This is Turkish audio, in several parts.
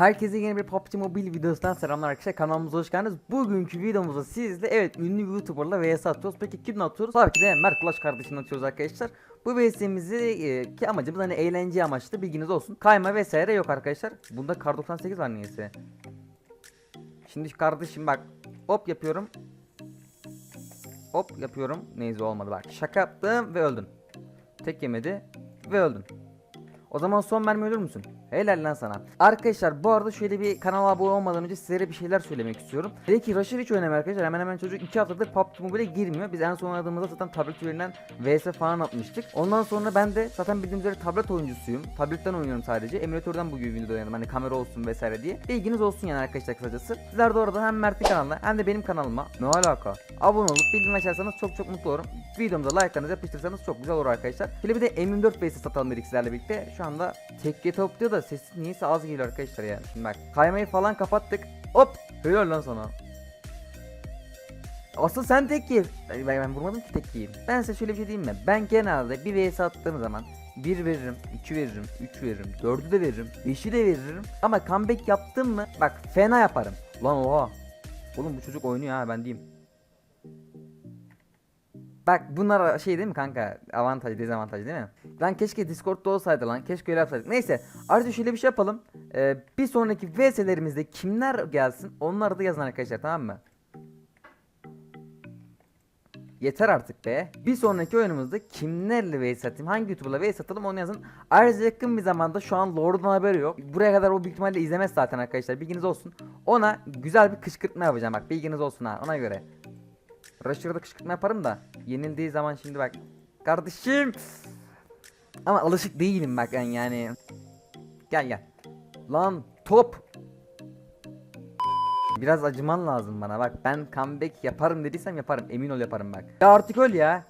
Herkese yeni bir PUBG Mobile videosundan selamlar arkadaşlar kanalımıza hoş geldiniz. Bugünkü videomuzda sizle evet ünlü YouTuber'la vs atıyoruz. Peki kimle atıyoruz? Tabii ki de Mert Kulaş kardeşimle atıyoruz arkadaşlar. Bu vs'imizi e, ki amacımız hani eğlence amaçlı bilginiz olsun. Kayma vesaire yok arkadaşlar. Bunda kar 98 var niyeyse. Şimdi kardeşim bak hop yapıyorum. Hop yapıyorum. Neyse olmadı bak. Şaka yaptım ve öldün. Tek yemedi ve öldün. O zaman son mermi ölür müsün? Helal lan sana. Arkadaşlar bu arada şöyle bir kanala abone olmadan önce sizlere bir şeyler söylemek istiyorum. Dedi ki Rusher hiç oynamıyor arkadaşlar. Hemen hemen çocuk 2 haftadır PUBG Mobile'e girmiyor. Biz en son oynadığımızda zaten tablet üzerinden VS falan atmıştık. Ondan sonra ben de zaten bildiğiniz üzere tablet oyuncusuyum. Tabletten oynuyorum sadece. Emülatörden bu gibi video oynadım. Hani kamera olsun vesaire diye. Bilginiz olsun yani arkadaşlar kısacası. Sizler de orada hem Mert'in kanalına hem de benim kanalıma ne alaka? Abone olup bildirim açarsanız çok çok mutlu olurum. Videomuza like'larınızı yapıştırırsanız çok güzel olur arkadaşlar. Şöyle bir de M24 vs satalım dedik sizlerle birlikte. Şu anda tekke topluyor da sesi niyeyse az geliyor arkadaşlar yani. Şimdi bak kaymayı falan kapattık. Hop! Helal lan sana. Asıl sen tek yiyin. Ben, ben vurmadım ki tek yiyin. Ben size şöyle bir şey diyeyim mi? Ben genelde bir vs attığım zaman 1 veririm, 2 veririm, 3 veririm, 4'ü de veririm, 5'i de veririm. Ama comeback yaptım mı bak fena yaparım. Lan oha. Oğlum bu çocuk oynuyor ha ben diyeyim. Bak bunlar şey değil mi kanka? Avantaj, dezavantaj değil mi? Lan keşke Discord'da olsaydı lan. Keşke öyle yapsaydık. Neyse. Ayrıca şöyle bir şey yapalım. Ee, bir sonraki VS'lerimizde kimler gelsin onları da yazın arkadaşlar tamam mı? Yeter artık be. Bir sonraki oyunumuzda kimlerle vs atayım, hangi YouTuber'la vs atalım onu yazın. Ayrıca yakın bir zamanda şu an Lord'un haberi yok. Buraya kadar o büyük ihtimalle izlemez zaten arkadaşlar bilginiz olsun. Ona güzel bir kışkırtma yapacağım bak bilginiz olsun ha ona göre. Rusher'da kışkırtma yaparım da yenildiği zaman şimdi bak. Kardeşim. Ama alışık değilim bak ben yani. Gel gel. Lan top. Biraz acıman lazım bana bak ben comeback yaparım dediysem yaparım emin ol yaparım bak. Ya artık öl ya.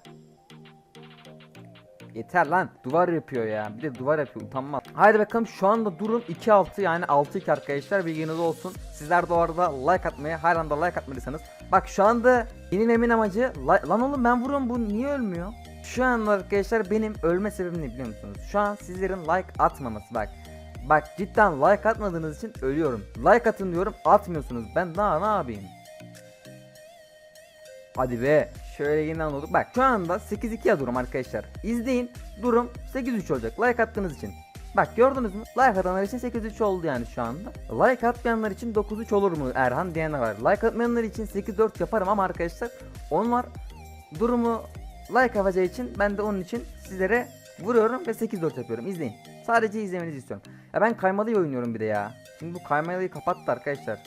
Yeter lan duvar yapıyor ya bir de duvar yapıyor utanmaz. Haydi bakalım şu anda durum 2-6 yani 6-2 arkadaşlar bilginiz olsun. Sizler de orada like atmayı her anda like atmalıysanız. Bak şu anda yenilmemin amacı lan oğlum ben vuruyorum bu niye ölmüyor? Şu anda arkadaşlar benim ölme sebebim ne biliyor musunuz? Şu an sizlerin like atmaması bak. Bak cidden like atmadığınız için ölüyorum. Like atın diyorum atmıyorsunuz. Ben daha ne yapayım? Hadi be. Şöyle yeniden olduk. Bak şu anda 8-2'ye durum arkadaşlar. İzleyin. Durum 8-3 olacak. Like attığınız için. Bak gördünüz mü? Like atanlar için 8-3 oldu yani şu anda. Like atmayanlar için 9-3 olur mu Erhan diyenler var. Like atmayanlar için 8-4 yaparım ama arkadaşlar onlar durumu like yapacağı için ben de onun için sizlere vuruyorum ve 8-4 yapıyorum. İzleyin. Sadece izlemenizi istiyorum. Ya ben kaymalıyı oynuyorum bir de ya. Şimdi bu kaymalıyı kapattı arkadaşlar.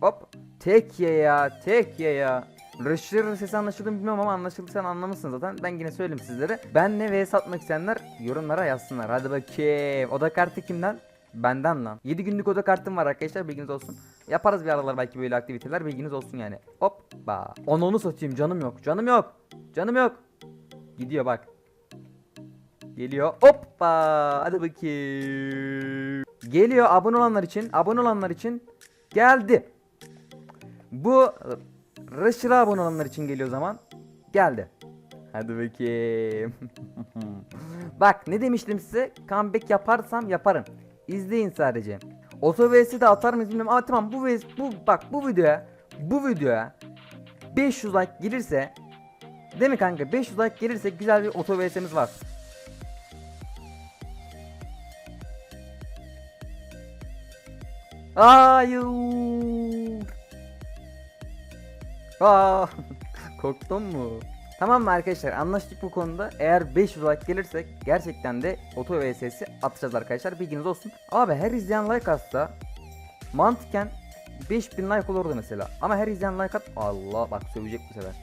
Hop. Tek ye ya. Tek ye ya. Rusher sesi anlaşıldı mı bilmiyorum ama anlaşıldıysa anlamışsınız zaten. Ben yine söyleyeyim sizlere. Ben ne vs atmak isteyenler yorumlara yazsınlar. Hadi bakayım. Oda kartı kimden? Benden lan. 7 günlük oda kartım var arkadaşlar bilginiz olsun. Yaparız bir aralar belki böyle aktiviteler bilginiz olsun yani. Hoppa. Onu onu satayım canım yok. Canım yok. Canım yok. Gidiyor bak. Geliyor. Hoppa. Hadi bakayım. Geliyor abone olanlar için. Abone olanlar için geldi. Bu Rusher'a abone olanlar için geliyor o zaman. Geldi. Hadi bakayım. Bak ne demiştim size? Comeback yaparsam yaparım. İzleyin sadece. Oto vs'i de atar mıyız bilmiyorum ama tamam bu vs bu bak bu videoya bu videoya 500 like gelirse Değil mi kanka? 500 like gelirse güzel bir oto vs'miz var. Hayır. Aa, korktun mu? Tamam mı arkadaşlar anlaştık bu konuda. Eğer 500 like gelirse gerçekten de oto vs'si atacağız arkadaşlar bilginiz olsun. Abi her izleyen like atsa mantıken 5000 like olurdu mesela. Ama her izleyen like at Allah bak sövecek bu sefer.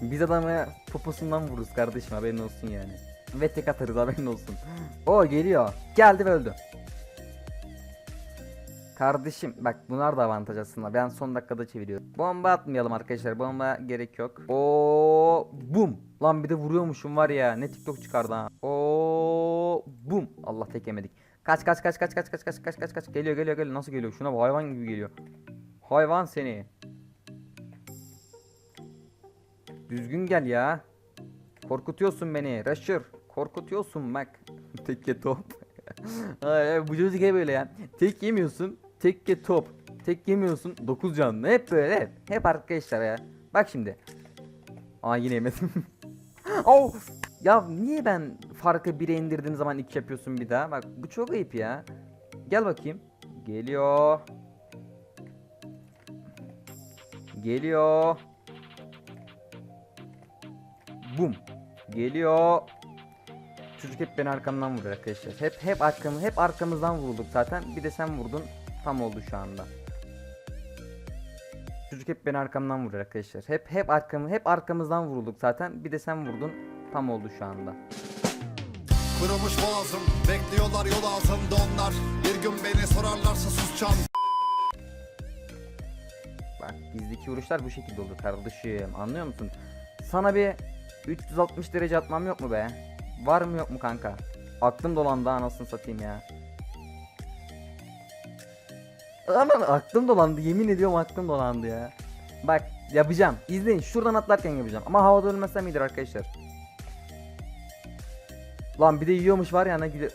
Biz adamı poposundan vururuz kardeşim haberin olsun yani. Ve tek atarız haberin olsun. O geliyor. Geldi ve öldü. Kardeşim bak bunlar da avantaj aslında. Ben son dakikada çeviriyorum. Bomba atmayalım arkadaşlar. Bomba gerek yok. O bum. Lan bir de vuruyormuşum var ya. Ne TikTok çıkardı ha. O bum. Allah tek yemedik. Kaç kaç kaç kaç kaç kaç kaç kaç kaç kaç geliyor geliyor geliyor. Nasıl geliyor? Şuna bak, hayvan gibi geliyor. Hayvan seni. Düzgün gel ya. Korkutuyorsun beni. Rusher. Korkutuyorsun bak. Tekke top. Bu çocuk böyle ya. Tek yemiyorsun. Tekke top. Tek yemiyorsun. 9 canlı. Hep böyle hep. Hep arkadaşlar ya. Bak şimdi. Aa yine yemedim. oh! Ya niye ben farkı 1'e indirdiğim zaman 2 yapıyorsun bir daha? Bak bu çok ayıp ya. Gel bakayım. Geliyor. Geliyor. Bum. Geliyor. Çocuk hep beni arkamdan vuruyor arkadaşlar. Hep hep arkamı hep arkamızdan vurulduk zaten. Bir de sen vurdun. Tam oldu şu anda. Çocuk hep beni arkamdan vuruyor arkadaşlar. Hep hep arkamı hep arkamızdan vurulduk zaten. Bir de sen vurdun. Tam oldu şu anda. Kurumuş boğazım Bekliyorlar yol ağzımda onlar Bir gün beni sorarlarsa susacağım Bak bizdeki vuruşlar bu şekilde olur kardeşim. Anlıyor musun? Sana bir 360 derece atmam yok mu be? Var mı yok mu kanka? Aklım dolandı anasını satayım ya. Aman aklım dolandı yemin ediyorum aklım dolandı ya. Bak yapacağım. İzleyin şuradan atlarken yapacağım. Ama havada ölmezsem iyidir arkadaşlar. Lan bir de yiyormuş var ya ne güzel.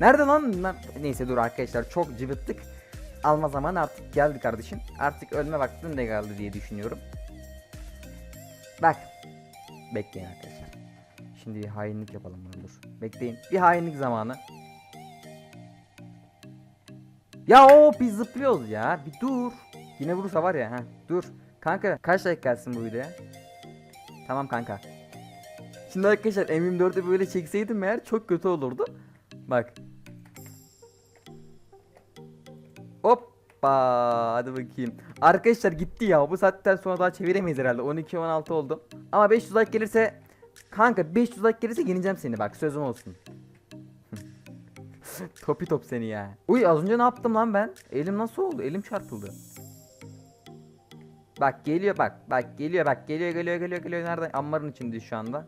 Nerede lan? lan? Neyse dur arkadaşlar çok cıvıttık. Alma zamanı artık geldi kardeşim. Artık ölme vaktin de geldi diye düşünüyorum. Bak. Bekleyin arkadaşlar. Şimdi bir hainlik yapalım bunu dur. Bekleyin. Bir hainlik zamanı. Ya o biz zıplıyoruz ya. Bir dur. Yine vurursa var ya. ha Dur. Kanka kaç like gelsin bu videoya? Tamam kanka. Şimdi arkadaşlar M24'ü böyle çekseydim eğer çok kötü olurdu. Bak. Hoppa hadi bakayım. Arkadaşlar gitti ya bu saatten sonra daha çeviremeyiz herhalde 12-16 oldu. Ama 500 like gelirse kanka 500 like gelirse yeneceğim seni bak sözüm olsun. Topi top seni ya. Uy az önce ne yaptım lan ben? Elim nasıl oldu? Elim çarpıldı. Bak geliyor bak. Bak geliyor bak. Geliyor geliyor geliyor geliyor. Nerede? Ammarın içinde şu anda.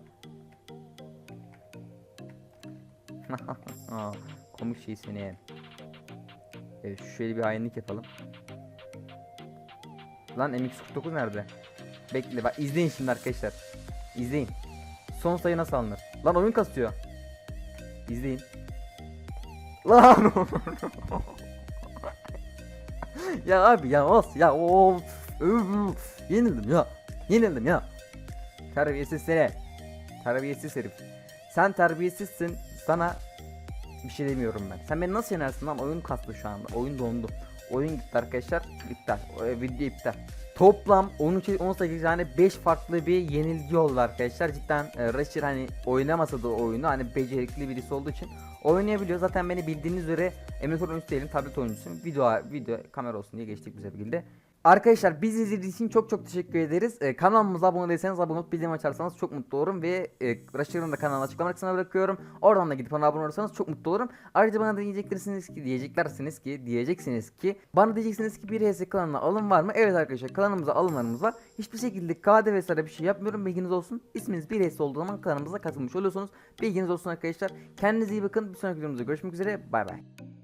Aa, komik şey seni. Evet şöyle bir hainlik yapalım. Lan MX49 nerede? Bekle bak izleyin şimdi arkadaşlar. İzleyin. Son sayı nasıl alınır? Lan oyun kasıyor. İzleyin. Lan Ya abi ya os ya of. Öf, Yenildim ya. Yenildim ya. Terbiyesiz seni. Terbiyesiz herif. Sen terbiyesizsin. Sana bir şey demiyorum ben. Sen beni nasıl yenersin lan? Oyun kastı şu anda. Oyun dondu. Oyun gitti arkadaşlar. İptal. E, video iptal. Toplam 13 18 tane 5 farklı bir yenilgi oldu arkadaşlar. Cidden e, Rashid hani oynamasa da oyunu hani becerikli birisi olduğu için oynayabiliyor. Zaten beni bildiğiniz üzere emülatör oyuncusu değilim. Tablet oyuncusuyum. Video video kamera olsun diye geçtik güzel bir şekilde. Arkadaşlar bizi izlediğiniz için çok çok teşekkür ederiz. Ee, kanalımıza abone değilseniz abone olup bildirim açarsanız çok mutlu olurum ve e, Raşır'ın da kanalını açıklama kısmına bırakıyorum. Oradan da gidip ona abone olursanız çok mutlu olurum. Ayrıca bana diyeceksiniz ki diyeceklersiniz ki diyeceksiniz ki bana diyeceksiniz ki bir HS klanına alım var mı? Evet arkadaşlar kanalımıza alımlarımız var. Hiçbir şekilde KD vesaire bir şey yapmıyorum. Bilginiz olsun. İsminiz bir HS olduğu zaman kanalımıza katılmış oluyorsunuz. Bilginiz olsun arkadaşlar. Kendinize iyi bakın. Bir sonraki videomuzda görüşmek üzere. Bay bay.